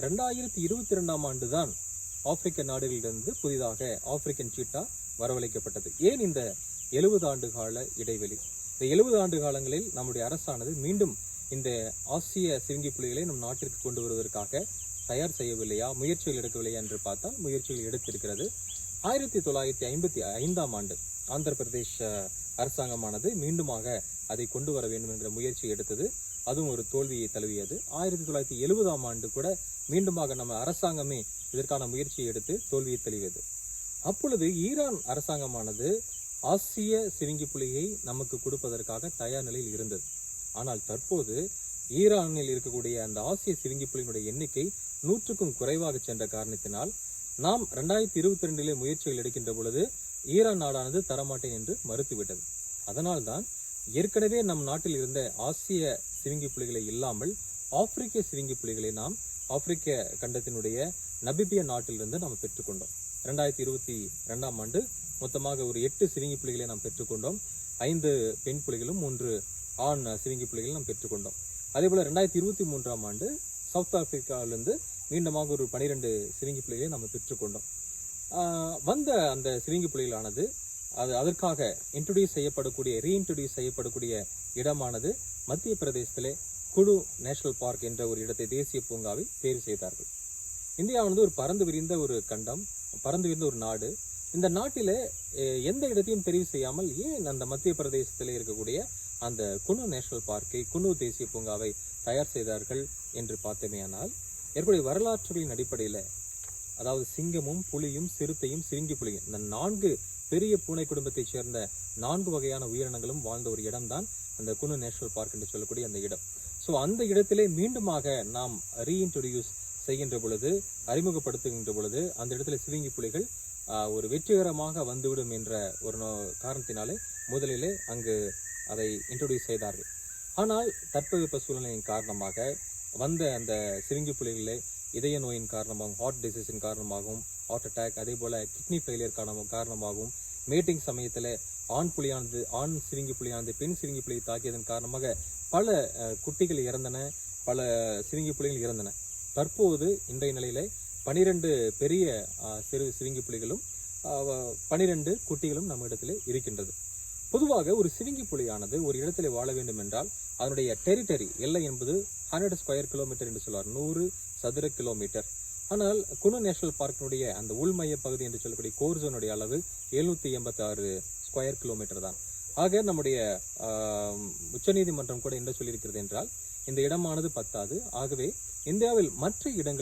ரெண்டாயிரத்தி இருபத்தி ரெண்டாம் ஆண்டு தான் ஆப்பிரிக்க நாடுகளிலிருந்து புதிதாக ஆப்பிரிக்கன் சீட்டா வரவழைக்கப்பட்டது. ஏன் இந்த எழுபது ஆண்டு கால இடைவெளி? இந்த எழுபது ஆண்டு காலங்களில் நம்முடைய அரசானது மீண்டும் இந்த ஆசிய சிறுங்கி புலிகளை நம் நாட்டிற்கு கொண்டு வருவதற்காக தயார் செய்யவில்லையா முயற்சிகள் எடுக்கவில்லையா என்று பார்த்தால் முயற்சிகள் எடுத்திருக்கிறது. ஆயிரத்தி தொள்ளாயிரத்தி ஐம்பத்தி ஐந்தாம் ஆண்டு ஆந்திர பிரதேஷ் அரசாங்கமானது மீண்டுமாக அதை கொண்டு வர வேண்டும் என்ற முயற்சி எடுத்தது. அதுவும் ஒரு தோல்வியை தழுவியது. ஆயிரத்தி தொள்ளாயிரத்தி எழுபதாம் ஆண்டு கூட மீண்டுமாக நம்ம அரசாங்கமே இதற்கான முயற்சியை எடுத்து தோல்வியை தழுவியது. அப்பொழுது ஈரான் அரசாங்கமானது ஆசிய சிறுங்கி புலியை நமக்கு கொடுப்பதற்காக தயார் நிலையில் இருந்தது. ஆனால் தற்போது ஈரானில் இருக்கக்கூடிய அந்த ஆசிய சிவிங்கி புலியினுடைய எண்ணிக்கை நூற்றுக்கும் குறைவாக சென்ற காரணத்தினால் நாம் ரெண்டாயிரத்தி இருபத்தி ரெண்டிலே முயற்சிகள் எடுக்கின்ற பொழுது ஈரான் நாடானது தரமாட்டேன் என்று மறுத்துவிட்டது. அதனால்தான் ஏற்கனவே நம் நாட்டில் இருந்த ஆசிய சிறுங்கி புலிகளை இல்லாமல் ஆப்பிரிக்க சிறுங்கி புலிகளை நாம் ஆப்பிரிக்க கண்டத்தினுடைய நபிபிய நாட்டிலிருந்து நாம் பெற்றுக்கொண்டோம். ரெண்டாயிரத்தி இருபத்தி ரெண்டாம் ஆண்டு மொத்தமாக ஒரு எட்டு சிறுங்கி புலிகளை நாம் பெற்றுக்கொண்டோம். ஐந்து பெண் புலிகளும் மூன்று ஆண் சிறுங்கி புலிகளும் நாம் பெற்றுக்கொண்டோம். அதே போல ரெண்டாயிரத்தி இருபத்தி மூன்றாம் ஆண்டு சவுத் ஆப்பிரிக்காவிலிருந்து மீண்டுமாக ஒரு பனிரெண்டு சிறுங்கி புலிகளை நாம் பெற்றுக்கொண்டோம். வந்த அந்த சிறுங்கி புலிகளானது அது அதற்காக இன்ட்ரடியூஸ் செய்யப்படக்கூடிய ரீஇன்ட்ரடியூஸ் செய்யப்படக்கூடிய இடமானது மத்திய பிரதேசத்திலே குழு நேஷனல் பார்க் என்ற ஒரு இடத்தை தேசிய பூங்காவை தேர்வு செய்தார்கள். இந்தியாவானது ஒரு பறந்து விரிந்த ஒரு கண்டம் பறந்து விரிந்த ஒரு நாடு. இந்த நாட்டில் எந்த இடத்தையும் தெரிவு செய்யாமல் ஏன் அந்த மத்திய பிரதேசத்திலே இருக்கக்கூடிய அந்த குனு நேஷனல் பார்க்கை குனு தேசிய பூங்காவை தயார் செய்தார்கள் என்று பார்த்தமேயானால் ஏற்படைய வரலாற்றுகளின் அடிப்படையில் அதாவது சிங்கமும் புலியும் சிறுத்தையும் சிரிங்கி புலியும் இந்த நான்கு பெரிய பூனை குடும்பத்தைச் சேர்ந்த நான்கு வகையான உயிரினங்களும் வாழ்ந்த ஒரு இடம்தான் அந்த குனு நேஷனல் பார்க் என்று சொல்லக்கூடிய அந்த இடம். ஸோ அந்த இடத்திலே மீண்டுமாக நாம் ரீஇன்ட்ரடியூஸ் செய்கின்ற பொழுது அறிமுகப்படுத்துகின்ற பொழுது அந்த இடத்துல சிவிங்கி புலிகள் ஆஹ், ஒரு வெற்றிகரமாக வந்துவிடும் என்ற ஒரு நோ- காரணத்தினாலே முதலிலே அங்கு அதை இன்ட்ரடியூஸ் செய்தார்கள். ஆனால் தட்பவெப்ப சூழ்நிலையின் காரணமாக வந்த அந்த சிறுங்கி புலிகளே இதய நோயின் காரணமாகவும் ஹார்ட் டிசீஸின் காரணமாகவும் ஹார்ட் அட்டாக் அதே போல் கிட்னி ஃபெயிலியர் காரணமாகவும் மேட்டிங் சமயத்தில் ஆண் புலியானது ஆண் சிறுங்கி புலியானது பெண் சிறுங்கி புலியை தாக்கியதன் காரணமாக பல குட்டிகள் இறந்தன பல சிறுங்கி புலிகள் இறந்தன. தற்போது இன்றைய நிலையில் பனிரெண்டு பெரிய சிறு சிறுங்கி புலிகளும் பனிரெண்டு குட்டிகளும் நம்ம இடத்துல இருக்கின்றது. பொதுவாக ஒரு சிவிங்கி புலியானது ஒரு இடத்துல வாழ வேண்டும் என்றால் அதனுடைய டெரிட்டரி எல்லை என்பது ஹண்ட்ரட் ஸ்கொயர் கிலோமீட்டர் என்று சொல்வார். நூறு சதுர கிலோமீட்டர் ஆனால் குனு நேஷனல் பார்க்கினுடைய அந்த உள்மைய பகுதி என்று சொல்லக்கூடிய கோர்சோனுடைய அளவு எழுநூத்தி எண்பத்தி ஆறு ஸ்கொயர் கிலோமீட்டர் தான். ஆக நம்முடைய ஆஹ், உச்சநீதிமன்றம் கூட என்ன சொல்லியிருக்கிறது என்றால் இந்த இடமானது பத்தாது. ஆகவே இந்தியாவில் மற்ற இடங்கள்